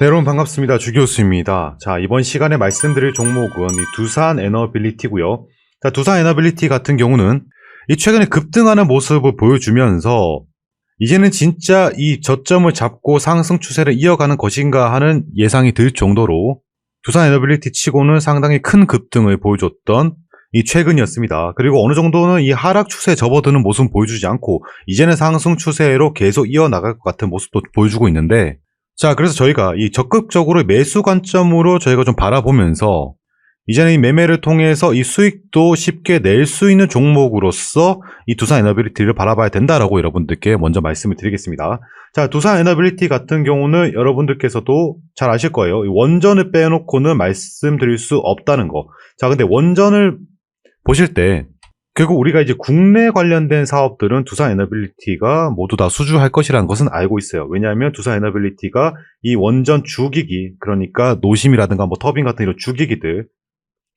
네, 여러분 반갑습니다. 주 교수입니다. 자, 이번 시간에 말씀드릴 종목은 이 두산 에너빌리티고요. 자, 두산 에너빌리티 같은 경우는 이 최근에 급등하는 모습을 보여주면서 이제는 진짜 이 저점을 잡고 상승 추세를 이어가는 것인가 하는 예상이 들 정도로 두산 에너빌리티 치고는 상당히 큰 급등을 보여줬던 이 최근이었습니다. 그리고 어느 정도는 이 하락 추세에 접어드는 모습은 보여주지 않고 이제는 상승 추세로 계속 이어나갈 것 같은 모습도 보여주고 있는데 자, 그래서 저희가 이 적극적으로 매수 관점으로 저희가 좀 바라보면서 이제는 이 매매를 통해서 이 수익도 쉽게 낼 수 있는 종목으로서 이 두산 에너빌리티를 바라봐야 된다라고 여러분들께 먼저 말씀을 드리겠습니다. 자, 두산 에너빌리티 같은 경우는 여러분들께서도 잘 아실 거예요. 이 원전을 빼놓고는 말씀드릴 수 없다는 거. 자, 근데 원전을 보실 때 결국 우리가 이제 국내 관련된 사업들은 두산 에너빌리티가 모두 다 수주할 것이라는 것은 알고 있어요. 왜냐하면 두산 에너빌리티가 이 원전 주기기, 그러니까 노심이라든가 뭐 터빈 같은 이런 주기기들,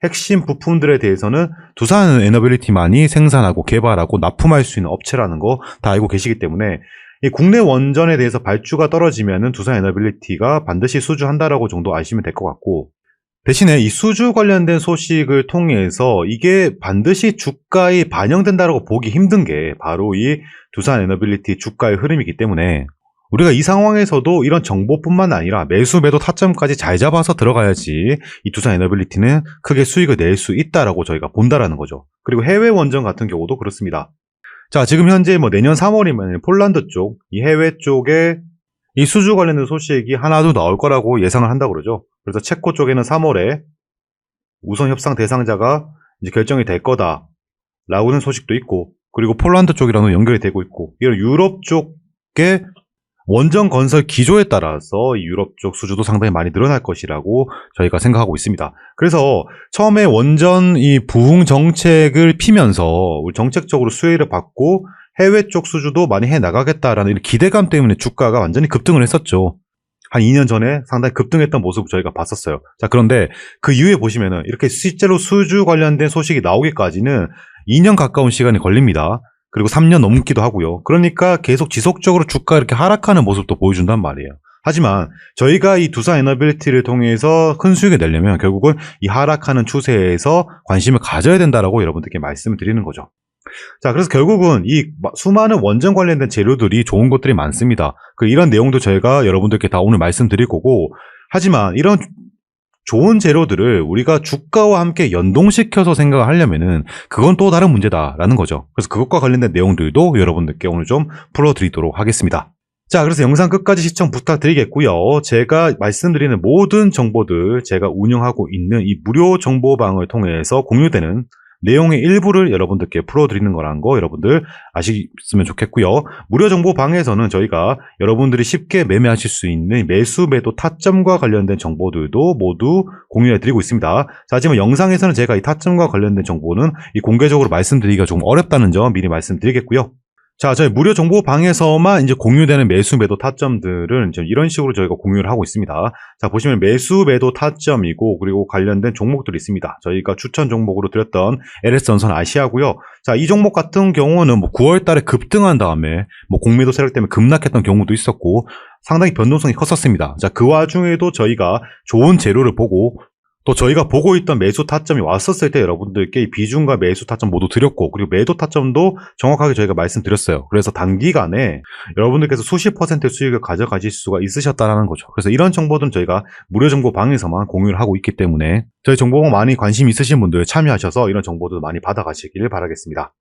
핵심 부품들에 대해서는 두산 에너빌리티만이 생산하고 개발하고 납품할 수 있는 업체라는 거 다 알고 계시기 때문에 이 국내 원전에 대해서 발주가 떨어지면은 두산 에너빌리티가 반드시 수주한다라고 정도 아시면 될 것 같고 대신에 이 수주 관련된 소식을 통해서 이게 반드시 주가에 반영된다라고 보기 힘든 게 바로 이 두산 에너빌리티 주가의 흐름이기 때문에 우리가 이 상황에서도 이런 정보뿐만 아니라 매수 매도 타점까지 잘 잡아서 들어가야지 이 두산 에너빌리티는 크게 수익을 낼 수 있다라고 저희가 본다라는 거죠. 그리고 해외 원전 같은 경우도 그렇습니다. 자, 지금 현재 뭐 내년 3월이면 폴란드 쪽, 이 해외 쪽에 이 수주 관련된 소식이 하나도 나올 거라고 예상을 한다고 그러죠. 그래서 체코 쪽에는 3월에 우선 협상 대상자가 이제 결정이 될 거다. 라고는 소식도 있고, 그리고 폴란드 쪽이랑도 연결이 되고 있고, 이런 유럽 쪽에 원전 건설 기조에 따라서 이 유럽 쪽 수주도 상당히 많이 늘어날 것이라고 저희가 생각하고 있습니다. 그래서 처음에 원전 이 부흥 정책을 피면서 정책적으로 수혜를 받고 해외 쪽 수주도 많이 해 나가겠다라는 기대감 때문에 주가가 완전히 급등을 했었죠. 한 2년 전에 상당히 급등했던 모습을 저희가 봤었어요. 자, 그런데 그 이후에 보시면은 이렇게 실제로 수주 관련된 소식이 나오기까지는 2년 가까운 시간이 걸립니다. 그리고 3년 넘기도 하고요. 그러니까 계속 지속적으로 주가 이렇게 하락하는 모습도 보여준단 말이에요. 하지만 저희가 이 두산 에너빌리티를 통해서 큰 수익을 내려면 결국은 이 하락하는 추세에서 관심을 가져야 된다라고 여러분들께 말씀을 드리는 거죠. 자, 그래서 결국은 이 수많은 원전 관련된 재료들이 좋은 것들이 많습니다. 그 이런 내용도 저희가 여러분들께 다 오늘 말씀드릴 거고, 하지만 이런 좋은 재료들을 우리가 주가와 함께 연동시켜서 생각을 하려면은 그건 또 다른 문제다라는 거죠. 그래서 그것과 관련된 내용들도 여러분들께 오늘 좀 풀어드리도록 하겠습니다. 자, 그래서 영상 끝까지 시청 부탁드리겠고요. 제가 말씀드리는 모든 정보들 제가 운영하고 있는 이 무료 정보방을 통해서 공유되는 내용의 일부를 여러분들께 풀어드리는 거라는 거 여러분들 아시면 좋겠고요. 무료 정보 방에서는 저희가 여러분들이 쉽게 매매하실 수 있는 매수 매도 타점과 관련된 정보들도 모두 공유해드리고 있습니다. 자, 하지만 영상에서는 제가 이 타점과 관련된 정보는 이 공개적으로 말씀드리기가 좀 어렵다는 점 미리 말씀드리겠고요. 자, 저희 무료 정보 방에서만 이제 공유되는 매수 매도 타점들은 이제 이런 식으로 저희가 공유를 하고 있습니다. 자, 보시면 매수 매도 타점이고 그리고 관련된 종목들이 있습니다. 저희가 추천 종목으로 드렸던 LS전선 아시아고요. 자, 이 종목 같은 경우는 뭐 9월 달에 급등한 다음에 뭐 공매도 세력 때문에 급락했던 경우도 있었고 상당히 변동성이 컸었습니다. 자, 그 와중에도 저희가 좋은 재료를 보고 또 저희가 보고 있던 매수 타점이 왔었을 때 여러분들께 비중과 매수 타점 모두 드렸고 그리고 매도 타점도 정확하게 저희가 말씀드렸어요. 그래서 단기간에 여러분들께서 수십 퍼센트 수익을 가져가실 수가 있으셨다는 거죠. 그래서 이런 정보들은 저희가 무료 정보 방에서만 공유를 하고 있기 때문에 저희 정보가 많이 관심 있으신 분들 참여하셔서 이런 정보들 많이 받아가시길 바라겠습니다.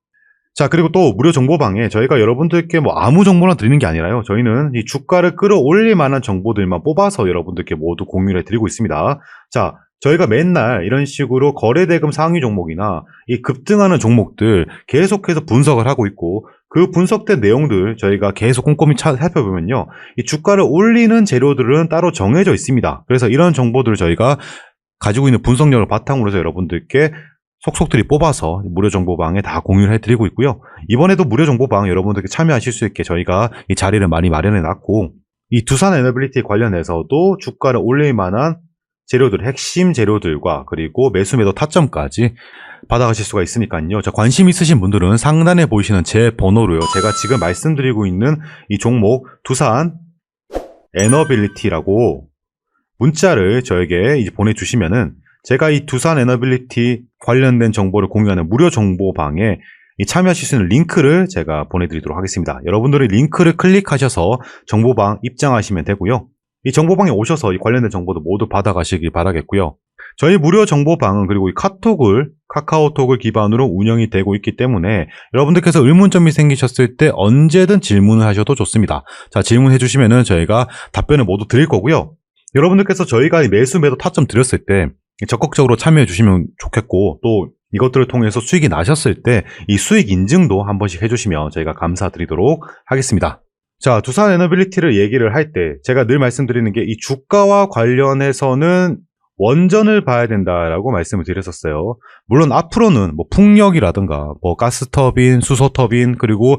자, 그리고 또 무료 정보방에 저희가 여러분들께 뭐 아무 정보나 드리는 게 아니라요. 저희는 이 주가를 끌어올릴 만한 정보들만 뽑아서 여러분들께 모두 공유를 해드리고 있습니다. 자, 저희가 맨날 이런 식으로 거래대금 상위 종목이나 이 급등하는 종목들 계속해서 분석을 하고 있고 그 분석된 내용들 저희가 계속 꼼꼼히 차, 살펴보면요. 이 주가를 올리는 재료들은 따로 정해져 있습니다. 그래서 이런 정보들을 저희가 가지고 있는 분석력을 바탕으로 해서 여러분들께 속속들이 뽑아서 무료 정보방에 다 공유를 해드리고 있고요. 이번에도 무료 정보방 여러분들께 참여하실 수 있게 저희가 이 자리를 많이 마련해 놨고 이 두산 에너빌리티 관련해서도 주가를 올릴 만한 재료들, 핵심 재료들과 그리고 매수 매도 타점까지 받아가실 수가 있으니까요. 자, 관심 있으신 분들은 상단에 보이시는 제 번호로요. 제가 지금 말씀드리고 있는 이 종목 두산 에너빌리티라고 문자를 저에게 이제 보내주시면은 제가 이 두산 에너빌리티 관련된 정보를 공유하는 무료 정보방에 이 참여하실 수 있는 링크를 제가 보내드리도록 하겠습니다. 여러분들이 링크를 클릭하셔서 정보방 입장하시면 되고요. 이 정보방에 오셔서 이 관련된 정보도 모두 받아가시기 바라겠고요. 저희 무료 정보방은 그리고 이 카톡을 카카오톡을 기반으로 운영이 되고 있기 때문에 여러분들께서 의문점이 생기셨을 때 언제든 질문을 하셔도 좋습니다. 자 질문해 주시면은 저희가 답변을 모두 드릴 거고요. 여러분들께서 저희가 이 매수 매도 타점 드렸을 때 적극적으로 참여해 주시면 좋겠고 또 이것들을 통해서 수익이 나셨을 때 이 수익 인증도 한 번씩 해주시면 저희가 감사드리도록 하겠습니다. 자, 두산 에너빌리티를 얘기를 할 때 제가 늘 말씀드리는 게 이 주가와 관련해서는 원전을 봐야 된다라고 말씀을 드렸었어요. 물론 앞으로는 뭐 풍력이라든가 뭐 가스터빈, 수소터빈 그리고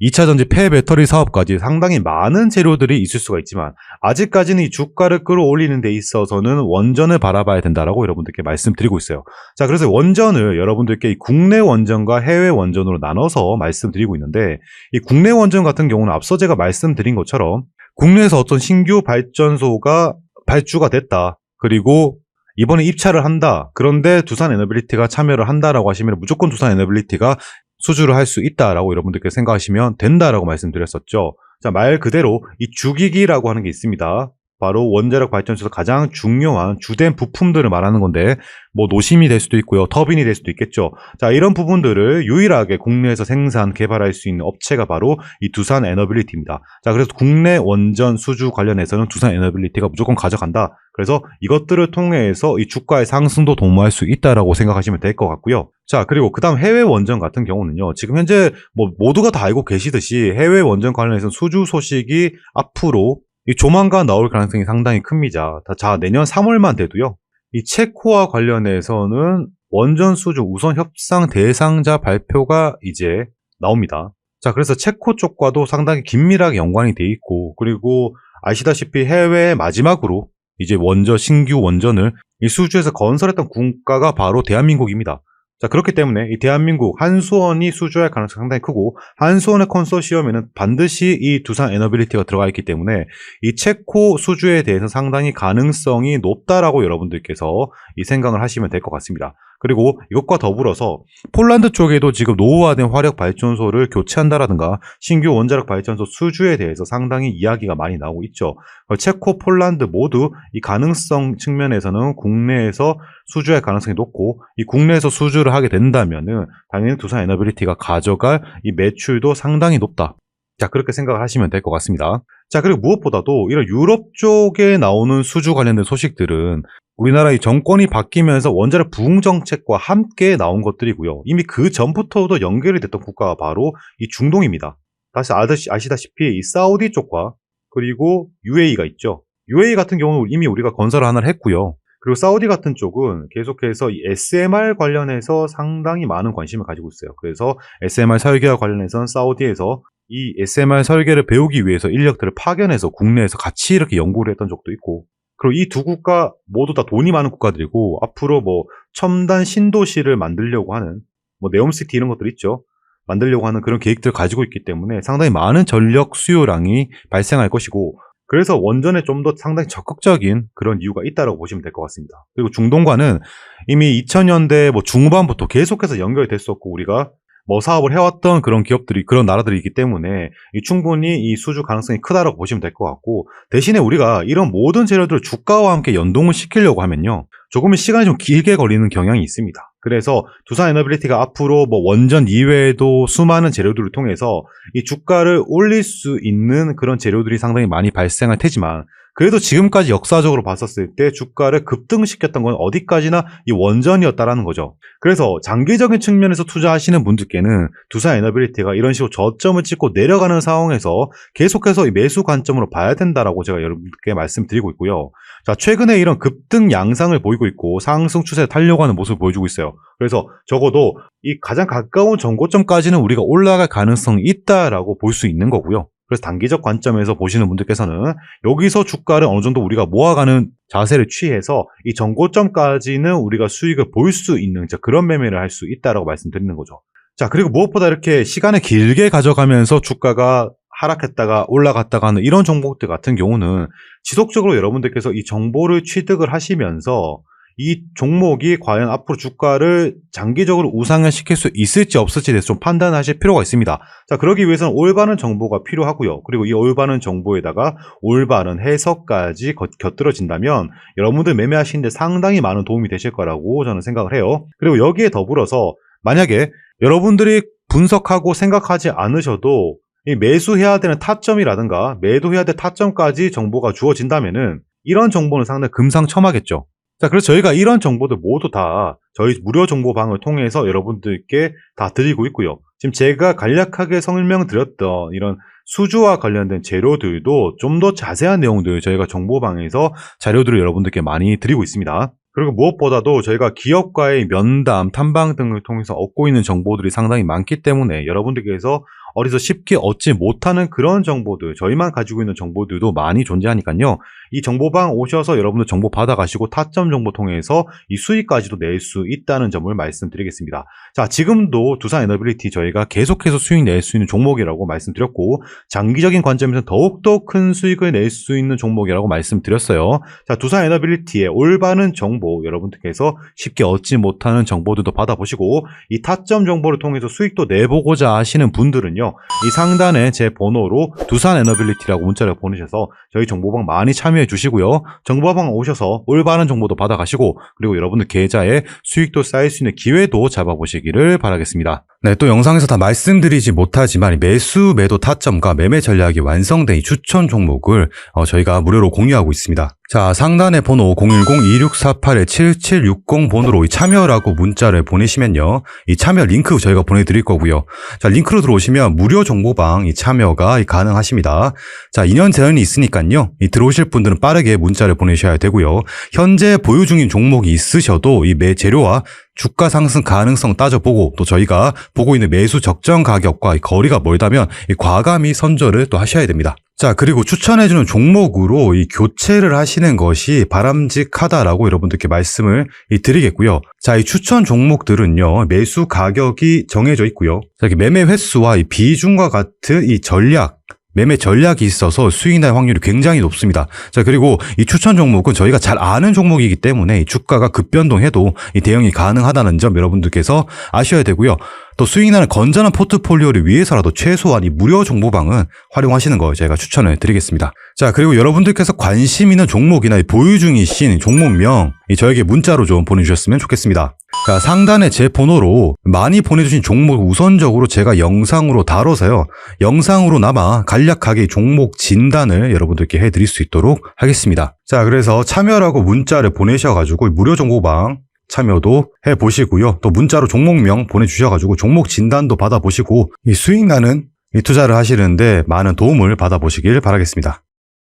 2차 전지 폐 배터리 사업까지 상당히 많은 재료들이 있을 수가 있지만 아직까지는 이 주가를 끌어올리는 데 있어서는 원전을 바라봐야 된다라고 여러분들께 말씀드리고 있어요. 자, 그래서 원전을 여러분들께 이 국내 원전과 해외 원전으로 나눠서 말씀드리고 있는데 이 국내 원전 같은 경우는 앞서 제가 말씀드린 것처럼 국내에서 어떤 신규 발전소가 발주가 됐다. 그리고 이번에 입찰을 한다. 그런데 두산 에너빌리티가 참여를 한다라고 하시면 무조건 두산 에너빌리티가 수주를 할 수 있다라고 여러분들께 생각하시면 된다라고 말씀드렸었죠. 자, 말 그대로 이 주기기라고 하는 게 있습니다. 바로 원자력 발전소에서 가장 중요한 주된 부품들을 말하는 건데 뭐 노심이 될 수도 있고요. 터빈이 될 수도 있겠죠. 자, 이런 부분들을 유일하게 국내에서 생산 개발할 수 있는 업체가 바로 이 두산 에너빌리티입니다. 자, 그래서 국내 원전 수주 관련해서는 두산 에너빌리티가 무조건 가져간다. 그래서 이것들을 통해서 이 주가의 상승도 도모할 수 있다라고 생각하시면 될 것 같고요. 자, 그리고 그다음 해외 원전 같은 경우는요. 지금 현재 뭐 모두가 다 알고 계시듯이 해외 원전 관련해서 수주 소식이 앞으로 이 조만간 나올 가능성이 상당히 큽니다. 자, 내년 3월만 돼도요. 이 체코와 관련해서는 원전 수주 우선 협상 대상자 발표가 이제 나옵니다. 자, 그래서 체코 쪽과도 상당히 긴밀하게 연관이 돼 있고, 그리고 아시다시피 해외 마지막으로 이제 원전, 신규 원전을 이 수주에서 건설했던 국가가 바로 대한민국입니다. 자, 그렇기 때문에 이 대한민국 한수원이 수주할 가능성이 상당히 크고 한수원의 컨소시엄에는 반드시 이 두산 에너빌리티가 들어가 있기 때문에 이 체코 수주에 대해서 상당히 가능성이 높다라고 여러분들께서 이 생각을 하시면 될 것 같습니다. 그리고 이것과 더불어서 폴란드 쪽에도 지금 노후화된 화력 발전소를 교체한다라든가 신규 원자력 발전소 수주에 대해서 상당히 이야기가 많이 나오고 있죠. 체코, 폴란드 모두 이 가능성 측면에서는 국내에서 수주할 가능성이 높고 이 국내에서 수주를 하게 된다면은 당연히 두산 에너빌리티가 가져갈 이 매출도 상당히 높다. 자, 그렇게 생각을 하시면 될 것 같습니다. 자, 그리고 무엇보다도 이런 유럽 쪽에 나오는 수주 관련된 소식들은 우리나라의 정권이 바뀌면서 원자력 부흥 정책과 함께 나온 것들이고요. 이미 그 전부터도 연결이 됐던 국가가 바로 이 중동입니다. 다시 아시다시피 이 사우디 쪽과 그리고 UAE가 있죠. UAE 같은 경우는 이미 우리가 건설을 하나를 했고요. 그리고 사우디 같은 쪽은 계속해서 이 SMR 관련해서 상당히 많은 관심을 가지고 있어요. 그래서 SMR 설계와 관련해서는 사우디에서 이 SMR 설계를 배우기 위해서 인력들을 파견해서 국내에서 같이 이렇게 연구를 했던 적도 있고 그리고 이 두 국가 모두 다 돈이 많은 국가들이고 앞으로 뭐 첨단 신도시를 만들려고 하는 뭐 네옴시티 이런 것들 있죠. 만들려고 하는 그런 계획들을 가지고 있기 때문에 상당히 많은 전력 수요량이 발생할 것이고 그래서 원전에 좀 더 상당히 적극적인 그런 이유가 있다고 보시면 될 것 같습니다. 그리고 중동과는 이미 2000년대 뭐 중후반부터 계속해서 연결이 됐었고 우리가 뭐 사업을 해왔던 그런 기업들이 그런 나라들이 있기 때문에 충분히 이 수주 가능성이 크다라고 보시면 될 것 같고 대신에 우리가 이런 모든 재료들을 주가와 함께 연동을 시키려고 하면요 조금은 시간이 좀 길게 걸리는 경향이 있습니다. 그래서 두산 에너빌리티가 앞으로 뭐 원전 이외에도 수많은 재료들을 통해서 이 주가를 올릴 수 있는 그런 재료들이 상당히 많이 발생할 테지만 그래도 지금까지 역사적으로 봤었을 때 주가를 급등시켰던 건 어디까지나 이 원전이었다라는 거죠. 그래서 장기적인 측면에서 투자하시는 분들께는 두산 에너빌리티가 이런 식으로 저점을 찍고 내려가는 상황에서 계속해서 매수 관점으로 봐야 된다라고 제가 여러분께 말씀드리고 있고요. 자, 최근에 이런 급등 양상을 보이고 있고 상승 추세에 타려고 하는 모습을 보여주고 있어요. 그래서 적어도 이 가장 가까운 전고점까지는 우리가 올라갈 가능성이 있다라고 볼 수 있는 거고요. 그래서 단기적 관점에서 보시는 분들께서는 여기서 주가를 어느 정도 우리가 모아가는 자세를 취해서 이 전고점까지는 우리가 수익을 볼 수 있는 그런 매매를 할 수 있다라고 말씀드리는 거죠. 자, 그리고 무엇보다 이렇게 시간을 길게 가져가면서 주가가 하락했다가 올라갔다가 하는 이런 종목들 같은 경우는 지속적으로 여러분들께서 이 정보를 취득을 하시면서 이 종목이 과연 앞으로 주가를 장기적으로 우상향시킬 수 있을지 없을지에 대해서 좀 판단하실 필요가 있습니다. 자, 그러기 위해서는 올바른 정보가 필요하고요. 그리고 이 올바른 정보에다가 올바른 해석까지 겉- 곁들여진다면 여러분들 매매하시는데 상당히 많은 도움이 되실 거라고 저는 생각을 해요. 그리고 여기에 더불어서 만약에 여러분들이 분석하고 생각하지 않으셔도 이 매수해야 되는 타점이라든가 매도해야 될 타점까지 정보가 주어진다면은 이런 정보는 상당히 금상첨화겠죠. 자, 그래서 저희가 이런 정보들 모두 다 저희 무료 정보방을 통해서 여러분들께 다 드리고 있고요. 지금 제가 간략하게 설명드렸던 이런 수주와 관련된 재료들도 좀 더 자세한 내용들 저희가 정보방에서 자료들을 여러분들께 많이 드리고 있습니다. 그리고 무엇보다도 저희가 기업과의 면담, 탐방 등을 통해서 얻고 있는 정보들이 상당히 많기 때문에 여러분들께서 어디서 쉽게 얻지 못하는 그런 정보들, 저희만 가지고 있는 정보들도 많이 존재하니까요. 이 정보방 오셔서 여러분들 정보 받아가시고 타점 정보 통해서 이 수익까지도 낼 수 있다는 점을 말씀드리겠습니다. 자, 지금도 두산 에너빌리티 저희가 계속해서 수익 낼 수 있는 종목이라고 말씀드렸고, 장기적인 관점에서 더욱더 큰 수익을 낼 수 있는 종목이라고 말씀드렸어요. 자, 두산 에너빌리티의 올바른 정보 여러분들께서 쉽게 얻지 못하는 정보들도 받아보시고 이 타점 정보를 통해서 수익도 내보고자 하시는 분들은요. 이 상단에 제 번호로 두산 에너빌리티라고 문자를 보내셔서 저희 정보방 많이 참여해 주시고요. 정보방 오셔서 올바른 정보도 받아가시고 그리고 여러분들 계좌에 수익도 쌓일 수 있는 기회도 잡아보시기를 바라겠습니다. 네, 또 영상에서 다 말씀드리지 못하지만 이 매수, 매도 타점과 매매 전략이 완성된 이 추천 종목을 어, 저희가 무료로 공유하고 있습니다. 자, 상단의 번호 010-2648-7760 번호로 이 참여라고 문자를 보내시면요. 이 참여 링크 저희가 보내드릴 거고요. 자, 링크로 들어오시면 무료 정보방 이 참여가 이 가능하십니다. 자, 2년 제한이 있으니까 요. 이 들어오실 분들은 빠르게 문자를 보내셔야 되고요. 현재 보유 중인 종목이 있으셔도 이 매 재료와 주가 상승 가능성 따져보고 또 저희가 보고 있는 매수 적정 가격과 이 거리가 멀다면 이 과감히 선절을 또 하셔야 됩니다. 자, 그리고 추천해주는 종목으로 이 교체를 하시는 것이 바람직하다라고 여러분들께 말씀을 이 드리겠고요. 자, 이 추천 종목들은요, 매수 가격이 정해져 있고요. 자, 매매 횟수와 이 비중과 같은 이 전략, 매매 전략이 있어서 수익 날 확률이 굉장히 높습니다. 자, 그리고 이 추천 종목은 저희가 잘 아는 종목이기 때문에 이 주가가 급변동해도 이 대응이 가능하다는 점 여러분들께서 아셔야 되고요. 또 수익 나는 건전한 포트폴리오를 위해서라도 최소한 이 무료 정보방은 활용하시는 걸 제가 추천을 드리겠습니다. 자, 그리고 여러분들께서 관심 있는 종목이나 이 보유 중이신 종목명 이 저에게 문자로 좀 보내주셨으면 좋겠습니다. 자, 상단에 제 번호로 많이 보내주신 종목 우선적으로 제가 영상으로 다뤄서요. 영상으로나마 간략하게 종목 진단을 여러분들께 해드릴 수 있도록 하겠습니다. 자, 그래서 참여라고 문자를 보내셔가지고 무료 정보방 참여도 해 보시고요. 또 문자로 종목명 보내주셔가지고 종목 진단도 받아보시고 이 수익 나는 이 투자를 하시는데 많은 도움을 받아보시길 바라겠습니다.